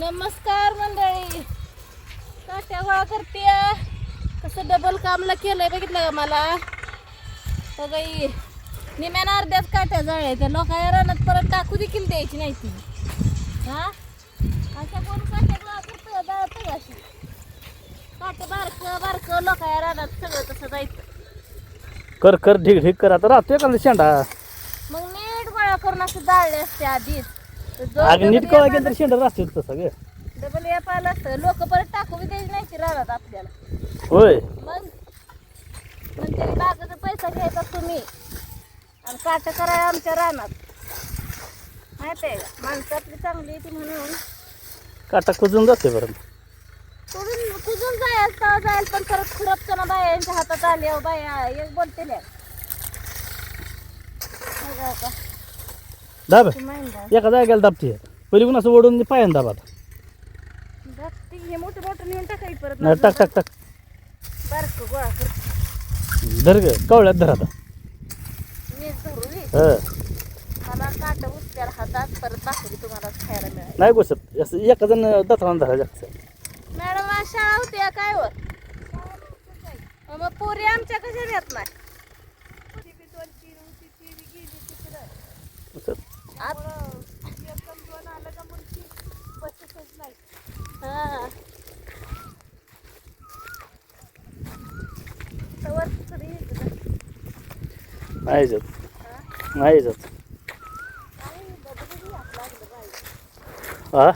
नमस्कार मंडळी. काट्या गोळा करते कसं डबल कामला केलंय बघितलं का मला? हो बाई. निम्यानं अर्ध्याच काट्या जळल्या त्या. लोकांना रानात परत टाकू देखील द्यायची नाही ती. हा? अशा कोण काट्या गोळा करतो जळत अशी? काटे बारक बारक लोकांना रानात सगळं तसं जायचं. कर कर ढीक ढीक कर. आता राहतो एखादा शेंडा. मग नीट गोळा करून असं जाळले असते आधीच. अगं नीट एक गेलं तर शेंडा राहतो तसं ग डबल एप आलं असतं. लोक परत टाकू बी द्यायची नाही ती रानात आपल्याला. होय. मग? म्हणते लागायचा पैसा घ्यायचा तुम्ही. आणि काट कराय आमच्या रानात. माहिती आहे का? माणसं आपली चांगली येते म्हणून. काटा कुजून जाते बरं. कुठून कुठून जायचं जाईल पण परत खुरपताना बाया यांच्या हातात आले अहो बाया एक बोलते. हो का, हो का? दाब. एका जागेला दाबते पहिले असं ओढून पायान दाब आता. बघ, ती हे मोठं मोठं नेऊन टाकायची परत नाही टाक टाक टाक. बारकं गोळा कर. धर ग कवळ्यात धर आता. मला काट उचल्याला हातात परत भाकरी तुम्हाला खायला मिळाली नाही गोष्ट असं एका जण दथान धरा जास्त. मॅडम शाळा होती का? काय वर मग पोरी आमच्या कशा येत नाही असं. हा. तवर तरी येतं ना. नाही जात. हा? नाही जात. हा?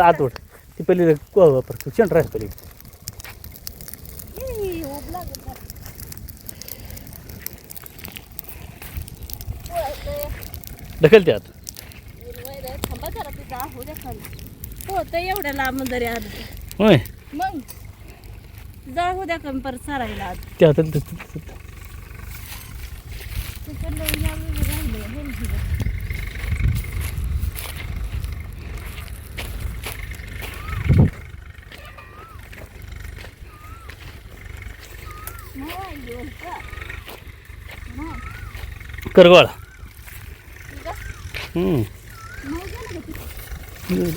आत उठ. ती पलीकडे हो, वापर. शेंड राहत पलीकडे ई, ऊब लागत नाही. पोळायचंय. ढकल त्यात. हिरवळ आहे. थांबा जरा तिथं होऊ द्या खाली एवढ्या लांब जरी. होय. मग? जाऊ हो द्या कमी परत सारायला आज त्या हातात तिकडलं हे. नाही, येऊन आहे. हम्म. नाही गेलं का तिथं?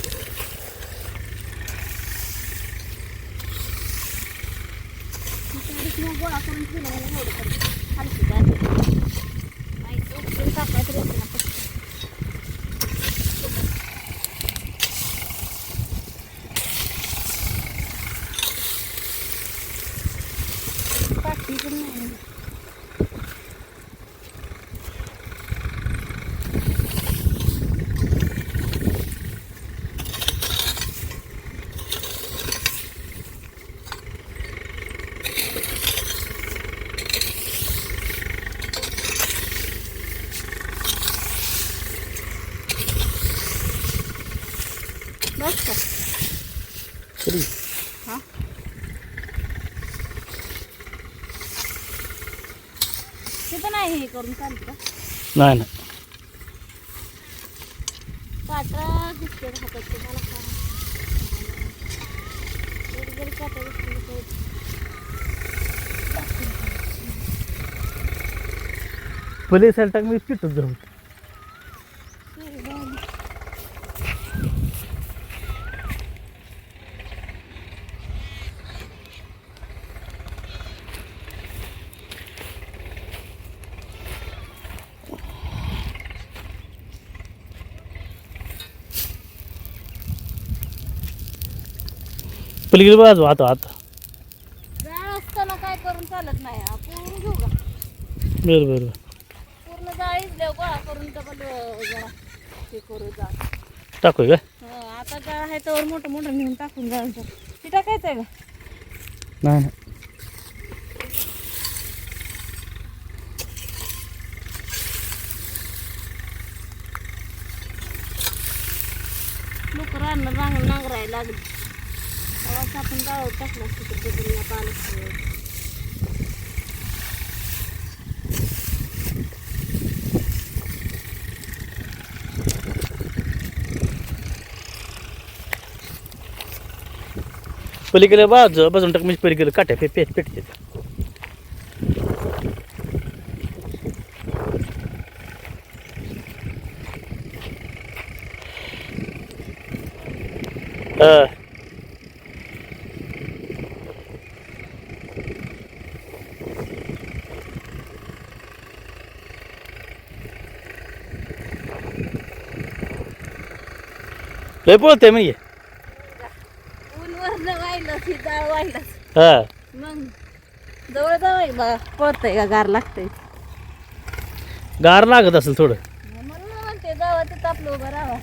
तिथं इथनं गोळा करून ठेवलं म्हणून एवढं करते. हलकी जाते. नाही, तो उचलून टाकायचं रे त्याला पटकन. पाठी पण नाही. बस का. हा. तिथं नाही हे करून चालतं. का नाही. नाही काटा दिसते हातात काय काटा टाक मी पिटत जाऊ तरी झालं. पलीकडे बाजू आता आता जाळ असताना काय करून चालत नाही हा पूर्ण घेऊ का? बरं बरं पूर्ण जाळीच गोळा करून डबल जरा हे करू जा. टाकूय का? हं, आता जाळ आहे तर मोठं मोठं नेऊन टाकून ते टाकायचं आहे का? नाही नाही. लोक रान रांग नांगरायला लागली. गव्हाचा आपण गावावर टाकला असतो तर बदलला पालक पलीकडे बाज बाजून टाक म्हणजे पलीकडे काट्या पे पेट पेटते हां लय पळते म्हणजे. ऊन वरनं वाहिलं ती जाळ वाहिलंच. हा. मग जवळ पळतंय का गार लागतंय? गार लागत असेल थोडं. म्हणून म्हणते जावं तिथं आपलं उभं राहावं.